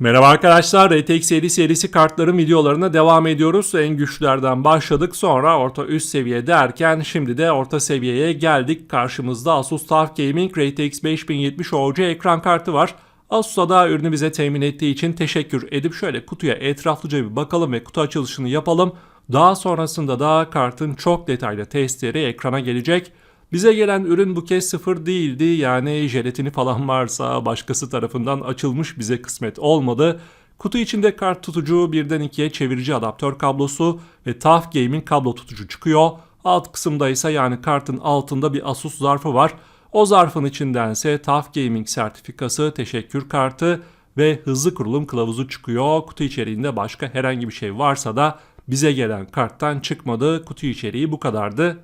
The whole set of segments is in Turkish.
Merhaba arkadaşlar, RTX 7 serisi kartların videolarına devam ediyoruz. En güçlülerden başladık, sonra orta üst seviye derken şimdi de orta seviyeye geldik. Karşımızda Asus TUF Gaming RTX 5070 OC ekran kartı var. Asus'a da ürünü bize temin ettiği için teşekkür edip şöyle kutuya etraflıca bir bakalım ve kutu açılışını yapalım. Daha sonrasında da kartın çok detaylı testleri ekrana gelecek. Bize gelen ürün bu kez sıfır değildi yani jelatini falan varsa başkası tarafından açılmış bize kısmet olmadı. Kutu içinde kart tutucu birden ikiye çevirici adaptör kablosu ve TUF Gaming kablo tutucu çıkıyor. Alt kısımda ise yani kartın altında bir Asus zarfı var. O zarfın içindense TUF Gaming sertifikası, teşekkür kartı ve hızlı kurulum kılavuzu çıkıyor. Kutu içeriğinde başka herhangi bir şey varsa da bize gelen karttan çıkmadı. Kutu içeriği bu kadardı.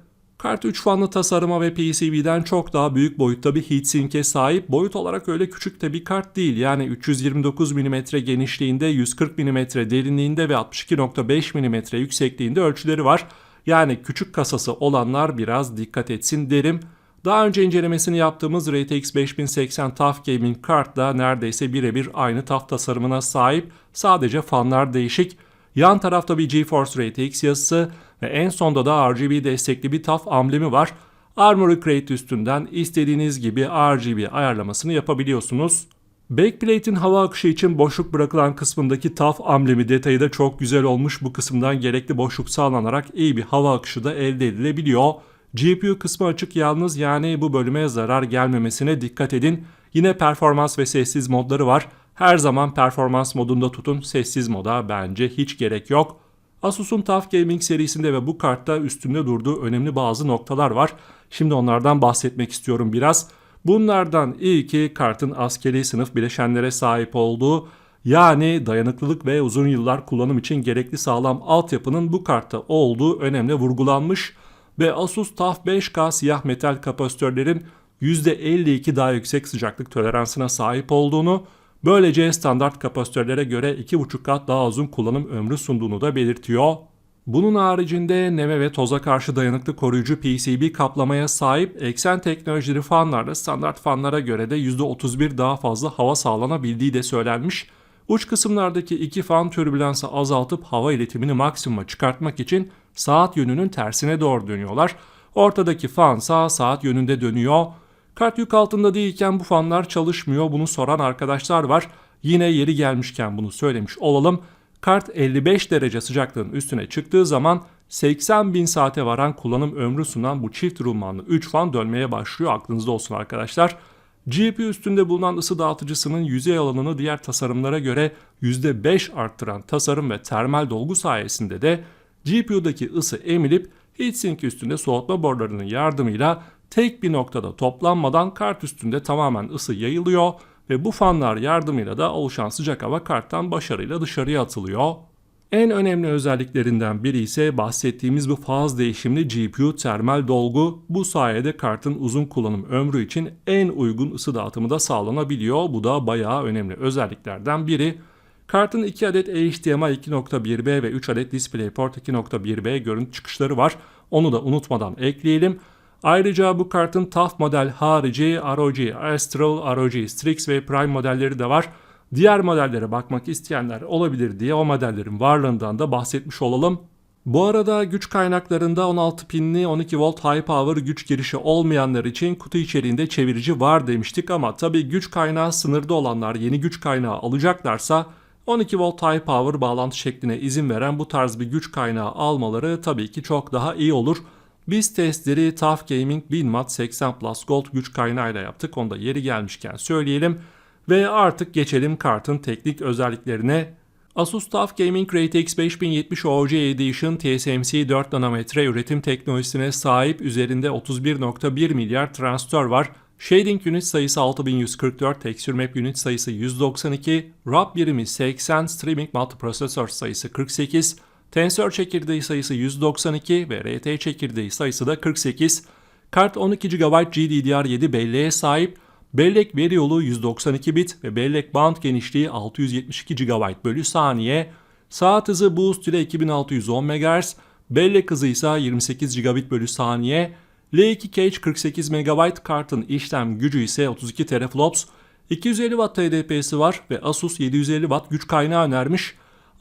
Kart 3 fanlı tasarıma ve PCB'den çok daha büyük boyutta bir heatsink'e sahip. Boyut olarak öyle küçük de bir kart değil. Yani 329 mm genişliğinde, 140 mm derinliğinde ve 62.5 mm yüksekliğinde ölçüleri var. Yani küçük kasası olanlar biraz dikkat etsin derim. Daha önce incelemesini yaptığımız RTX 5080 TUF Gaming kart da neredeyse birebir aynı TUF tasarımına sahip. Sadece fanlar değişik. Yan tarafta bir GeForce RTX yazısı ve en sonda da RGB destekli bir TUF amblemi var. Armoury Crate üstünden istediğiniz gibi RGB ayarlamasını yapabiliyorsunuz. Backplate'in hava akışı için boşluk bırakılan kısmındaki TUF amblemi detayı da çok güzel olmuş. Bu kısımdan gerekli boşluk sağlanarak iyi bir hava akışı da elde edilebiliyor. GPU kısmı açık yalnız yani bu bölüme zarar gelmemesine dikkat edin. Yine performans ve sessiz modları var. Her zaman performans modunda tutun, sessiz moda bence hiç gerek yok. Asus'un TUF Gaming serisinde ve bu kartta üstünde durduğu önemli bazı noktalar var. Şimdi onlardan bahsetmek istiyorum biraz. Bunlardan ilki kartın askeri sınıf bileşenlere sahip olduğu yani dayanıklılık ve uzun yıllar kullanım için gerekli sağlam altyapının bu kartta olduğu önemli vurgulanmış ve Asus TUF 5K siyah metal kapasitörlerin %52 daha yüksek sıcaklık toleransına sahip olduğunu Böylece standart kapasitörlere göre 2,5 kat daha uzun kullanım ömrü sunduğunu da belirtiyor. Bunun haricinde neme ve toza karşı dayanıklı koruyucu PCB kaplamaya sahip eksen teknolojileri fanlarda standart fanlara göre de %31 daha fazla hava sağlanabildiği de söylenmiş. Uç kısımlardaki iki fan türbülansı azaltıp hava iletimini maksimuma çıkartmak için saat yönünün tersine doğru dönüyorlar. Ortadaki fan sağ saat yönünde dönüyor. Kart yük altında değilken bu fanlar çalışmıyor. Bunu soran arkadaşlar var. Yine yeri gelmişken bunu söylemiş olalım. Kart 55 derece sıcaklığın üstüne çıktığı zaman 80 bin saate varan kullanım ömrü sunan bu çift rulmanlı 3 fan dönmeye başlıyor. Aklınızda olsun arkadaşlar. GPU üstünde bulunan ısı dağıtıcısının yüzey alanını diğer tasarımlara göre %5 arttıran tasarım ve termal dolgu sayesinde de GPU'daki ısı emilip heatsink üstünde soğutma borularının yardımıyla tek bir noktada toplanmadan kart üstünde tamamen ısı yayılıyor ve bu fanlar yardımıyla da oluşan sıcak hava karttan başarıyla dışarıya atılıyor. En önemli özelliklerinden biri ise bahsettiğimiz bu faz değişimli GPU termal dolgu. Bu sayede kartın uzun kullanım ömrü için en uygun ısı dağıtımı da sağlanabiliyor. Bu da bayağı önemli özelliklerden biri. Kartın 2 adet HDMI 2.1B ve 3 adet DisplayPort 2.1B görüntü çıkışları var. Onu da unutmadan ekleyelim. Ayrıca bu kartın TUF model harici ROG, Astral, ROG, Strix ve Prime modelleri de var. Diğer modellere bakmak isteyenler olabilir diye o modellerin varlığından da bahsetmiş olalım. Bu arada güç kaynaklarında 16 pinli 12 volt high power güç girişi olmayanlar için kutu içeriğinde çevirici var demiştik ama tabi güç kaynağı sınırda olanlar yeni güç kaynağı alacaklarsa 12 volt high power bağlantı şekline izin veren bu tarz bir güç kaynağı almaları tabii ki çok daha iyi olur. Biz testleri TUF Gaming Binmat 80 Plus Gold güç kaynağıyla yaptık. Onu da yeri gelmişken söyleyelim. Ve artık geçelim kartın teknik özelliklerine. Asus TUF Gaming RTX 5070 OG Edition TSMC 4 nanometre üretim teknolojisine sahip üzerinde 31.1 milyar transistör var. Shading unit sayısı 6144, Texture Map unit sayısı 192, RAW birimi 80, Streaming Multiprocessor sayısı 48, Tensör çekirdeği sayısı 192 ve RT çekirdeği sayısı da 48. Kart 12 GB GDDR7 belleğe sahip. Bellek veri yolu 192 bit ve bellek band genişliği 672 GB bölü saniye. Saat hızı boost ile 2610 MHz. Bellek hızı ise 28 GB bölü saniye. L2 Cache 48 MB kartın işlem gücü ise 32 teraflops. 250 Watt TDP'si var ve Asus 750 Watt güç kaynağı önermiş.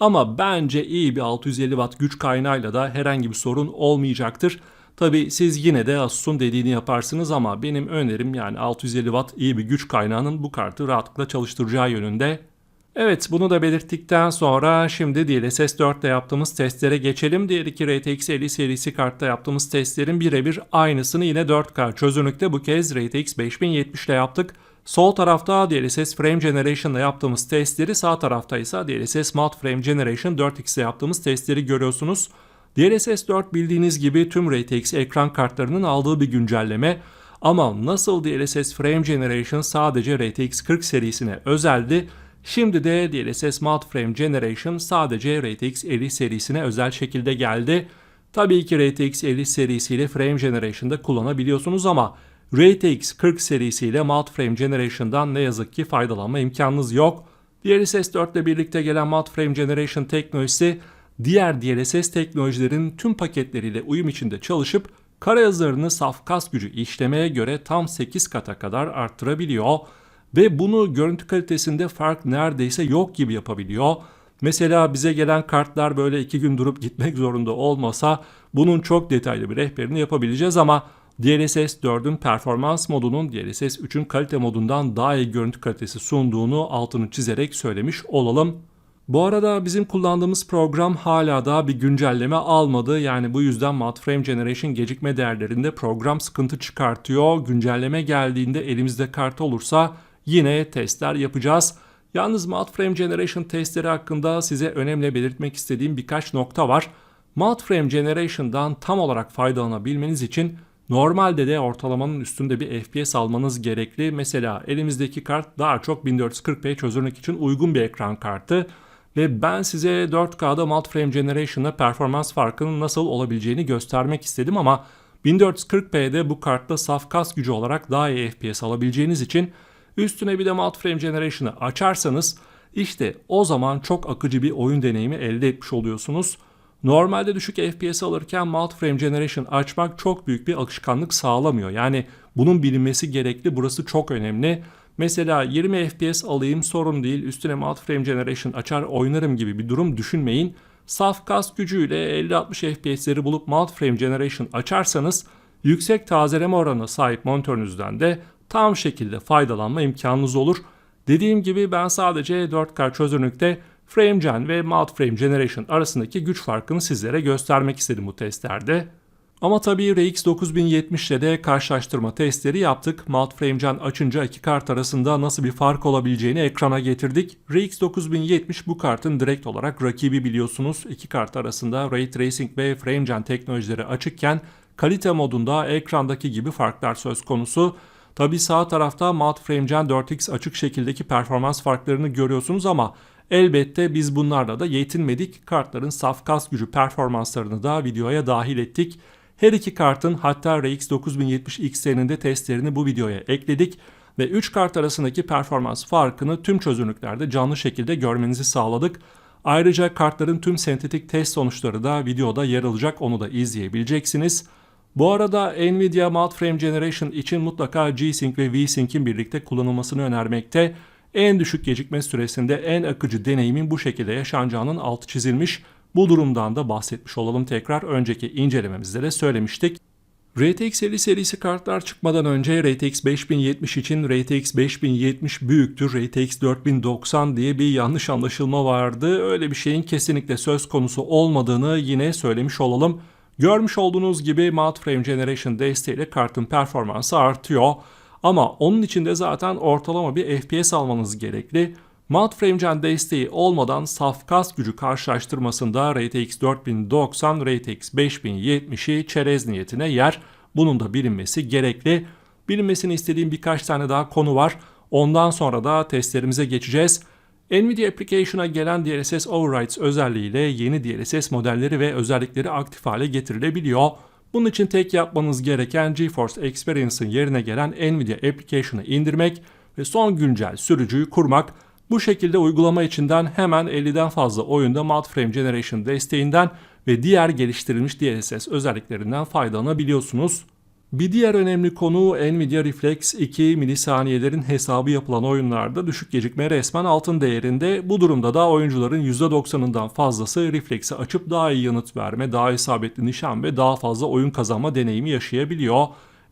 Ama bence iyi bir 650 Watt güç kaynağıyla da herhangi bir sorun olmayacaktır. Tabi siz yine de Asus'un dediğini yaparsınız ama benim önerim yani 650 Watt iyi bir güç kaynağının bu kartı rahatlıkla çalıştıracağı yönünde. Evet bunu da belirttikten sonra şimdi DLSS 4'te yaptığımız testlere geçelim. Diğer iki RTX 50 serisi kartta yaptığımız testlerin birebir aynısını yine 4K çözünürlükte bu kez RTX 5070 ile yaptık. Sol tarafta DLSS Frame Generation'da yaptığımız testleri, sağ tarafta ise DLSS Matte Frame Generation 4X'de yaptığımız testleri görüyorsunuz. DLSS 4 bildiğiniz gibi tüm RTX ekran kartlarının aldığı bir güncelleme. Ama nasıl DLSS Frame Generation sadece RTX 40 serisine özeldi, şimdi de DLSS Matte Frame Generation sadece RTX 50 serisine özel şekilde geldi. Tabii ki RTX 50 serisiyle Frame Generation'da kullanabiliyorsunuz ama RTX 40 serisiyle Matte Frame Generation'dan ne yazık ki faydalanma imkanınız yok. DLSS 4 ile birlikte gelen Matte Frame Generation teknolojisi diğer DLSS teknolojilerin tüm paketleriyle uyum içinde çalışıp kara yazılarını saf kas gücü işlemeye göre tam 8 kata kadar arttırabiliyor ve bunu görüntü kalitesinde fark neredeyse yok gibi yapabiliyor. Mesela bize gelen kartlar böyle 2 gün durup gitmek zorunda olmasa bunun çok detaylı bir rehberini yapabileceğiz ama DLSS 4'ün performans modunun DLSS 3'ün kalite modundan daha iyi görüntü kalitesi sunduğunu altını çizerek söylemiş olalım. Bu arada bizim kullandığımız program hala daha bir güncelleme almadı. Yani bu yüzden Matte Frame Generation gecikme değerlerinde program sıkıntı çıkartıyor. Güncelleme geldiğinde elimizde kart olursa yine testler yapacağız. Yalnız Matte Frame Generation testleri hakkında size önemli belirtmek istediğim birkaç nokta var. Matte Frame Generation'dan tam olarak faydalanabilmeniz için Normalde de ortalamanın üstünde bir FPS almanız gerekli. Mesela elimizdeki kart daha çok 1440p çözünürlük için uygun bir ekran kartı. Ve ben size 4K'da Multiframe Generation'da performans farkının nasıl olabileceğini göstermek istedim ama 1440p'de bu kartta saf kas gücü olarak daha iyi FPS alabileceğiniz için üstüne bir de Multiframe Generation'ı açarsanız işte o zaman çok akıcı bir oyun deneyimi elde etmiş oluyorsunuz. Normalde düşük FPS alırken Multiframe Generation açmak çok büyük bir akışkanlık sağlamıyor. Yani bunun bilinmesi gerekli. Burası çok önemli. Mesela 20 FPS alayım sorun değil. Üstüne Multiframe Generation açar oynarım gibi bir durum düşünmeyin. Saf kas gücüyle 50-60 FPS'leri bulup Multiframe Generation açarsanız yüksek tazeleme oranına sahip monitörünüzden de tam şekilde faydalanma imkanınız olur. Dediğim gibi ben sadece 4K çözünürlükte FrameGen ve Multiframe Generation arasındaki güç farkını sizlere göstermek istedim bu testlerde. Ama tabii RX 9070 ile de karşılaştırma testleri yaptık. FrameGen açınca iki kart arasında nasıl bir fark olabileceğini ekrana getirdik. RX 9070 bu kartın direkt olarak rakibi biliyorsunuz. İki kart arasında Ray Tracing ve FrameGen teknolojileri açıkken kalite modunda ekrandaki gibi farklar söz konusu. Tabi sağ tarafta FrameGen 4X açık şekildeki performans farklarını görüyorsunuz ama Elbette biz bunlarla da yetinmedik. Kartların saf kas gücü performanslarını da videoya dahil ettik. Her iki kartın hatta RX 9070 XT'nin de testlerini bu videoya ekledik ve 3 kart arasındaki performans farkını tüm çözünürlüklerde canlı şekilde görmenizi sağladık. Ayrıca kartların tüm sentetik test sonuçları da videoda yer alacak onu da izleyebileceksiniz. Bu arada Nvidia Multiframe Generation için mutlaka G-Sync ve V-Sync'in birlikte kullanılmasını önermekte. En düşük gecikme süresinde en akıcı deneyimin bu şekilde yaşanacağının altı çizilmiş. Bu durumdan da bahsetmiş olalım tekrar önceki incelememizde de söylemiştik. RTX 50 serisi kartlar çıkmadan önce RTX 5070 için RTX 5070 büyüktür RTX 4090 diye bir yanlış anlaşılma vardı. Öyle bir şeyin kesinlikle söz konusu olmadığını yine söylemiş olalım. Görmüş olduğunuz gibi Matte Frame Generation desteğiyle kartın performansı artıyor. Ama onun için de zaten ortalama bir FPS almanız gerekli. Mount FrameGen desteği olmadan saf kas gücü karşılaştırmasında RTX 4090, RTX 5070'i çerez niyetine yer. Bunun da bilinmesi gerekli. Bilinmesini istediğim birkaç tane daha konu var. Ondan sonra da testlerimize geçeceğiz. Nvidia Application'a gelen DLSS Overrides özelliğiyle yeni DLSS modelleri ve özellikleri aktif hale getirilebiliyor. Bunun için tek yapmanız gereken GeForce Experience'ın yerine gelen Nvidia Application'ı indirmek ve son güncel sürücüyü kurmak. Bu şekilde uygulama içinden hemen 50'den fazla oyunda Multiframe Generation desteğinden ve diğer geliştirilmiş DLSS özelliklerinden faydalanabiliyorsunuz. Bir diğer önemli konu Nvidia Reflex 2 milisaniyelerin hesabı yapılan oyunlarda düşük gecikme resmen altın değerinde. Bu durumda da oyuncuların %90'ından fazlası Reflex'i açıp daha iyi yanıt verme, daha isabetli nişan ve daha fazla oyun kazanma deneyimi yaşayabiliyor.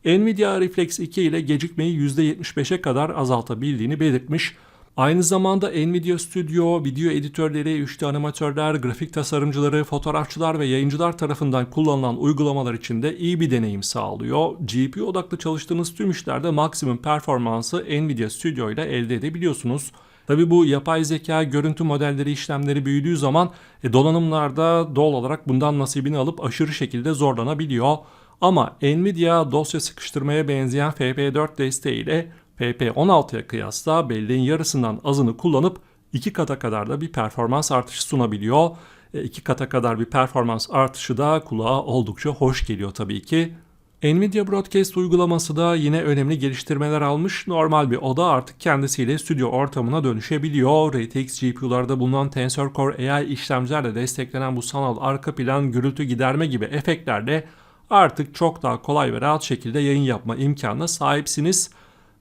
Nvidia Reflex 2 ile gecikmeyi %75'e kadar azaltabildiğini belirtmiş. Aynı zamanda Nvidia Studio, video editörleri, 3D animatörler, grafik tasarımcıları, fotoğrafçılar ve yayıncılar tarafından kullanılan uygulamalar için de iyi bir deneyim sağlıyor. GPU odaklı çalıştığınız tüm işlerde maksimum performansı Nvidia Studio ile elde edebiliyorsunuz. Tabi bu yapay zeka görüntü modelleri işlemleri büyüdüğü zaman e, donanımlarda doğal olarak bundan nasibini alıp aşırı şekilde zorlanabiliyor. Ama Nvidia dosya sıkıştırmaya benzeyen FP4 desteğiyle FP16'ya kıyasla belleğin yarısından azını kullanıp 2 kata kadar da bir performans artışı sunabiliyor. 2 kata kadar bir performans artışı da kulağa oldukça hoş geliyor tabii ki. Nvidia Broadcast uygulaması da yine önemli geliştirmeler almış. Normal bir oda artık kendisiyle stüdyo ortamına dönüşebiliyor. RTX GPU'larda bulunan Tensor Core AI işlemcilerle desteklenen bu sanal arka plan, gürültü giderme gibi efektlerle artık çok daha kolay ve rahat şekilde yayın yapma imkanına sahipsiniz.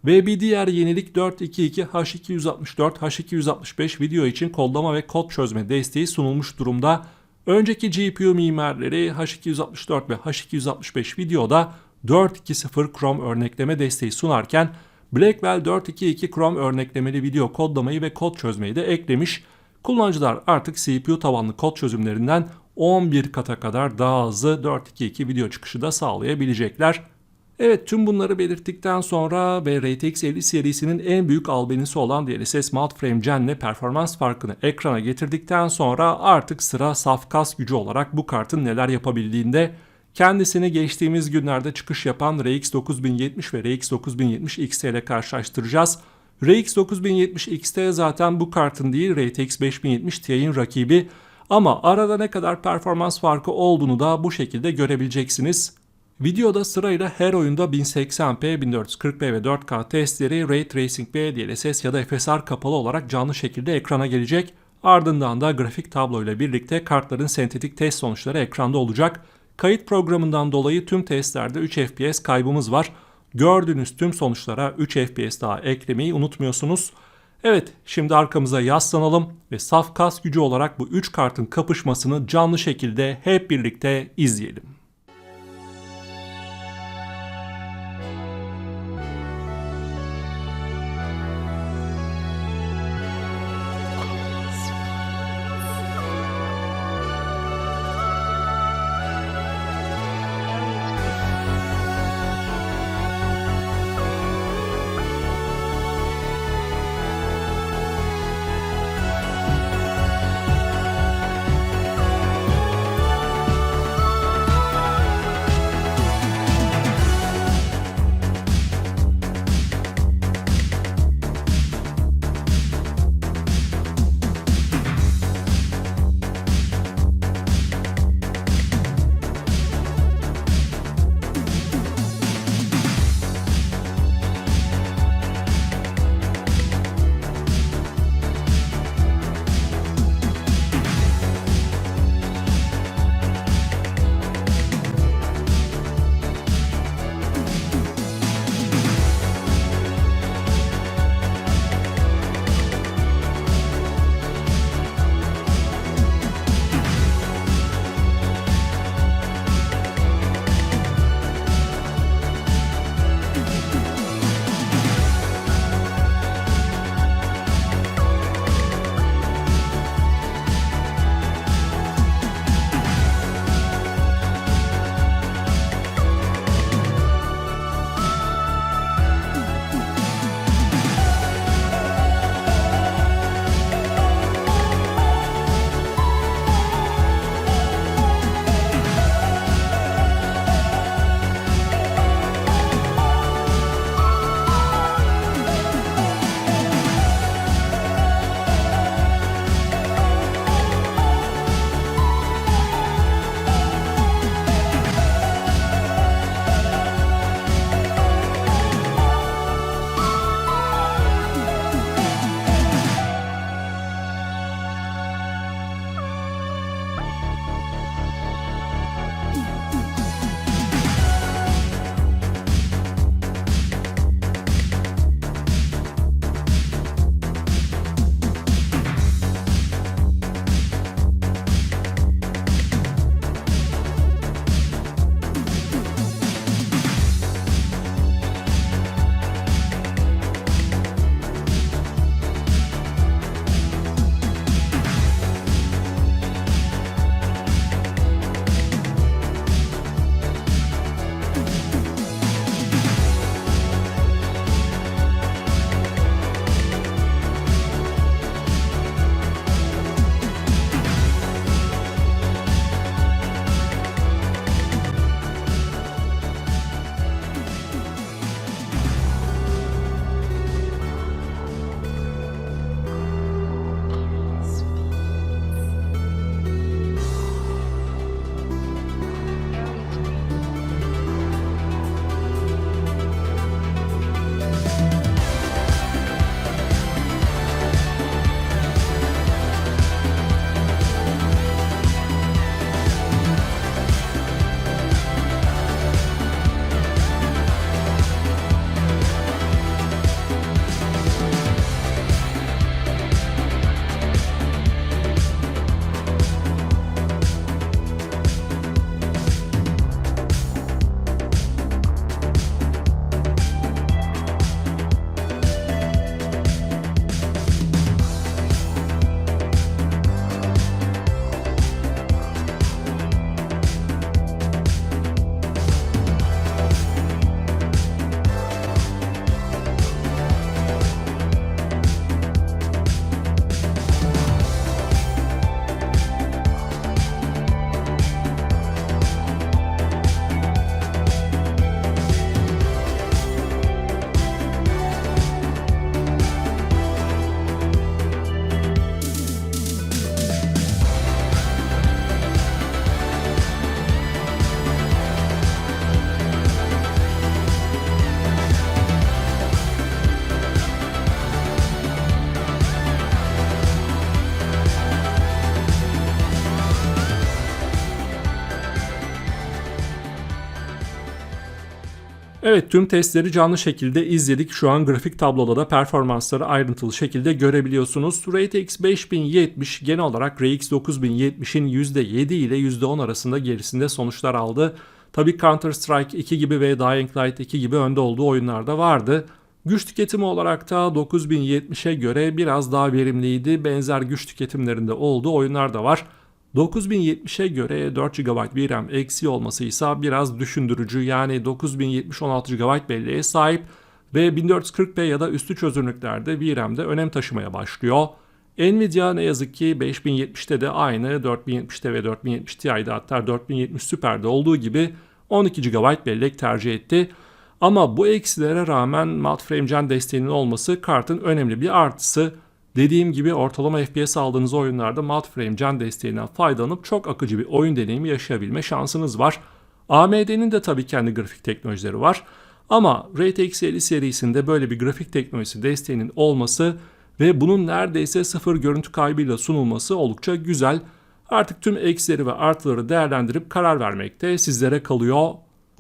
Ve bir diğer yenilik 422 H264 H265 video için kodlama ve kod çözme desteği sunulmuş durumda. Önceki GPU mimarları H264 ve H265 videoda 420 Chrome örnekleme desteği sunarken Blackwell 422 Chrome örneklemeli video kodlamayı ve kod çözmeyi de eklemiş. Kullanıcılar artık CPU tabanlı kod çözümlerinden 11 kata kadar daha hızlı 422 video çıkışı da sağlayabilecekler. Evet tüm bunları belirttikten sonra ve RTX 50 serisinin en büyük albenisi olan DLSS Multiframe Gen'le performans farkını ekrana getirdikten sonra artık sıra saf kas gücü olarak bu kartın neler yapabildiğinde kendisini geçtiğimiz günlerde çıkış yapan RX 9070 ve RX 9070 XT ile karşılaştıracağız. RX 9070 XT zaten bu kartın değil RTX 5070 Ti'nin rakibi ama arada ne kadar performans farkı olduğunu da bu şekilde görebileceksiniz. Videoda sırayla her oyunda 1080p, 1440p ve 4K testleri Ray Tracing B, DLSS ya da FSR kapalı olarak canlı şekilde ekrana gelecek. Ardından da grafik tablo ile birlikte kartların sentetik test sonuçları ekranda olacak. Kayıt programından dolayı tüm testlerde 3 FPS kaybımız var. Gördüğünüz tüm sonuçlara 3 FPS daha eklemeyi unutmuyorsunuz. Evet şimdi arkamıza yaslanalım ve saf kas gücü olarak bu 3 kartın kapışmasını canlı şekilde hep birlikte izleyelim. Evet tüm testleri canlı şekilde izledik. Şu an grafik tabloda da performansları ayrıntılı şekilde görebiliyorsunuz. RTX 5070 genel olarak RX 9070'in %7 ile %10 arasında gerisinde sonuçlar aldı. Tabi Counter Strike 2 gibi ve Dying Light 2 gibi önde olduğu oyunlarda vardı. Güç tüketimi olarak da 9070'e göre biraz daha verimliydi. Benzer güç tüketimlerinde olduğu oyunlar da var. 9070'e göre 4 GB VRAM eksiği olması ise biraz düşündürücü. Yani 9070 16 GB belleğe sahip ve 1440p ya da üstü çözünürlüklerde VRAM'de önem taşımaya başlıyor. Nvidia ne yazık ki 5070'te de aynı 4070'te ve 4070 Ti'de hatta 4070 Super'de olduğu gibi 12 GB bellek tercih etti. Ama bu eksilere rağmen Multiframe Gen desteğinin olması kartın önemli bir artısı. Dediğim gibi ortalama FPS aldığınız oyunlarda Multiframe Gen desteğinden faydalanıp çok akıcı bir oyun deneyimi yaşayabilme şansınız var. AMD'nin de tabii kendi grafik teknolojileri var. Ama RTX 50 serisinde böyle bir grafik teknolojisi desteğinin olması ve bunun neredeyse sıfır görüntü kaybıyla sunulması oldukça güzel. Artık tüm eksileri ve artıları değerlendirip karar vermekte sizlere kalıyor.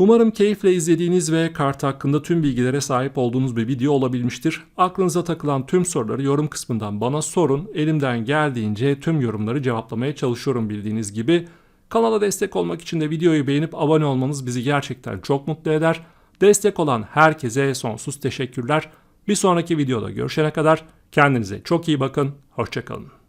Umarım keyifle izlediğiniz ve kart hakkında tüm bilgilere sahip olduğunuz bir video olabilmiştir. Aklınıza takılan tüm soruları yorum kısmından bana sorun. Elimden geldiğince tüm yorumları cevaplamaya çalışıyorum bildiğiniz gibi. Kanala destek olmak için de videoyu beğenip abone olmanız bizi gerçekten çok mutlu eder. Destek olan herkese sonsuz teşekkürler. Bir sonraki videoda görüşene kadar kendinize çok iyi bakın. Hoşçakalın.